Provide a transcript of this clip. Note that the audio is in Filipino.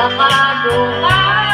Sa madungan